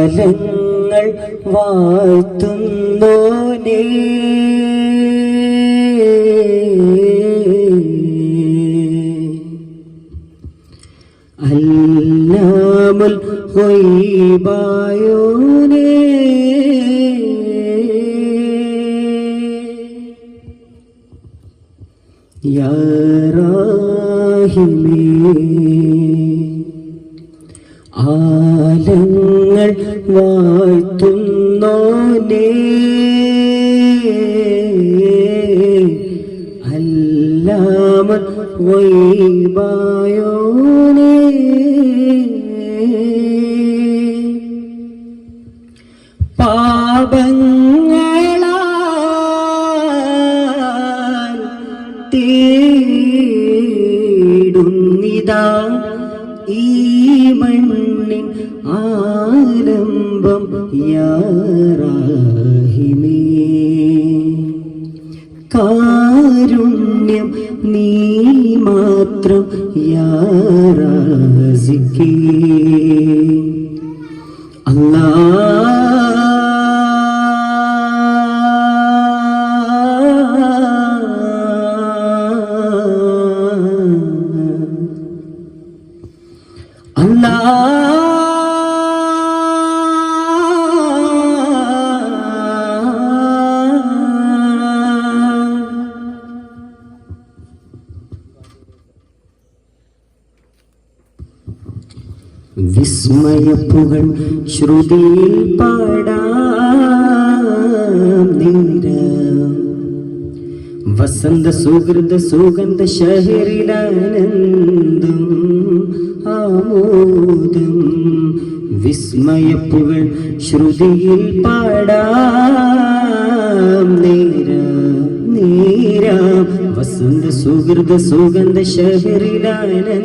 ആലങ്ങൾ വാഴ്ത്തുന്നോനേ അല്ലാമുൽ ഹൊയ്ബായോനേ യാ റാഹിമേ. ആലങ്ങൾ വാഴ്ത്തുന്നോനേ. അല്ലാമ വൈബായോനേ. തേടുന്നിതാ ഈ മണ്ണിൻ ആരംഭം യാറാഹിമേ കാരുണ്യം നീ മാത്രം യാറാസിക്കേ അല്ലാ വിസ്മയപ്പുകൾ ശ്രുതിയിൽ പാടാം വസന്ത സുഹൃത സുഗന്ധ ശഹരിലാനന്ദം ആമോദം. വിസ്മയപ്പുകൾ ശ്രുതിയിൽ പാടാം വസന്ത സുഹൃത സുഗന്ധ ശബരിലാനന്ദം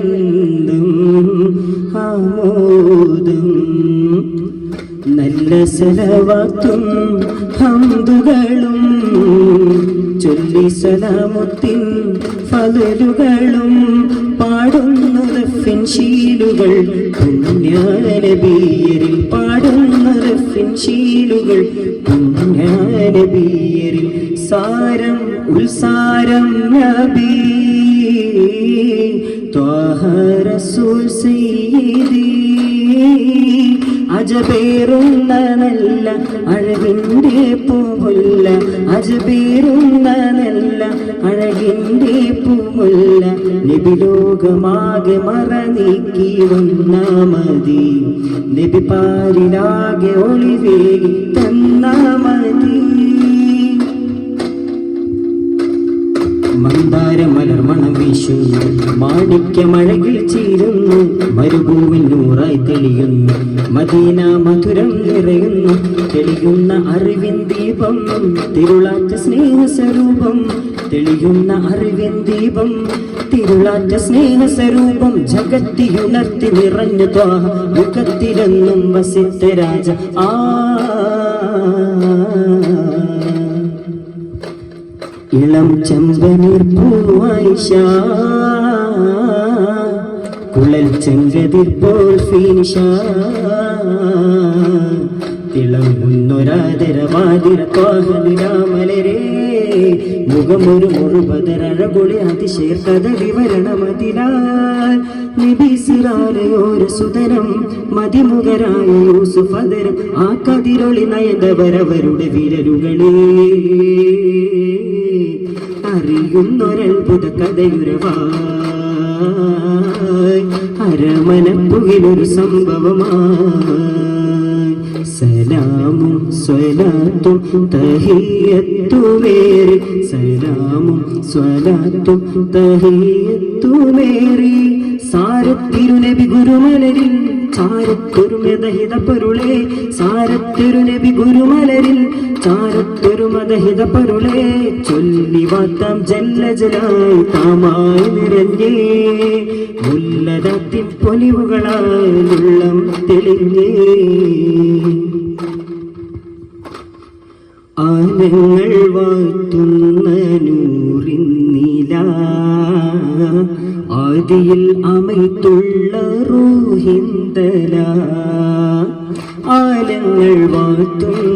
ആമോദം. നല്ല സലവാത്തും ഹന്തുകളും ചൊല്ലി സലാമുത്തിൻ ഫലലുകളും പാടുന്ന റഫിൻ ശീലുകൾ. പുണ്യാനബീയരിൽ പാടുന്ന റഫിൻ ശീലുകൾ. പുണ്യാനബീയരിൽ സാരം ഉത്സാരം നബി. ത്വാഹ റസൂൽ സയ്യിദി. അഴകിന്റെ പൂവുല്ല. അജബേറുന്ന നല്ല അഴകിന്റെ പൂവുല്ല. നബിലോകമാകെ മറ നീക്കി വന്നാ മതി. നബി പാലിലാകെ ഒളിവേകി തന്നാ മതി. മന്ദാര മലർമണം വീശുന്നു മാണിക്യമഴകിൽ ചീരുന്നു മരുഭൂമിൽ നൂറായി തെളിയുന്നു മദീന മധുരം നിറയുന്നു തെളിയുന്ന അറിവിൻ ദീപം തിരുളാറ്റ സ്നേഹസ്വരൂപം തെളിയുന്ന അറിവിൻ ദീപം തിരുളാറ്റ സ്നേഹസ്വരൂപം ജഗത്തിയുണർത്തി നിറഞ്ഞു ത്വാഹ മുഖത്തിലെന്നും വസിത്ത രാജ ആ ഇളം ചെമ്പനീർ പൂവായിഷ കുളൽ ചെങ്കതിർ പോൽ ഫീനിഷ തിളങ്ങുന്നൊരാതിരവാതിര കോഹനിരാമലരേ മുഖമൊരു മുഴുവതരഴകുളി അതിശേർ കഥ വിവരണമതിലാൽ നിബിസിറാലയോര സുതരം മതിമുഖരായ യൂസുഫതരം ആ കതിരൊളി നയന്തവരവരുടെ വിരലുകളേ. അറിയുന്നൊരത്ഭുത കഥയുരവായി അരമനപ്പുകിലൊരു സംഭവമായി. സലാമും സ്വലാത്തും തഹിയത്തുമേറി. സലാമും സ്വലാത്തും തഹിയത്തുമേറി. സാരത്തിരുനബി ഗുരുമലരിൽ ചാരത്തൊരുമതഹിത സാരത്തൊരു നബി ഗുരുമലരിൽ ചാരത്തൊരുമതഹിത പൊരുളേ ചൊല്ലി വാത്താം ജല്ലജലായി താമായി നിറഞ്ഞേ ഉല്ലതത്തിൻ പൊലിവുകളായി ഉള്ളം തെളിഞ്ഞേ. ആനങ്ങൾ വാഴ്ത്തുന്ന ആദിയിൽ അമൈത്തുള്ള റൂഹിന്തല ആലങ്ങൾ വാഴ്ത്തും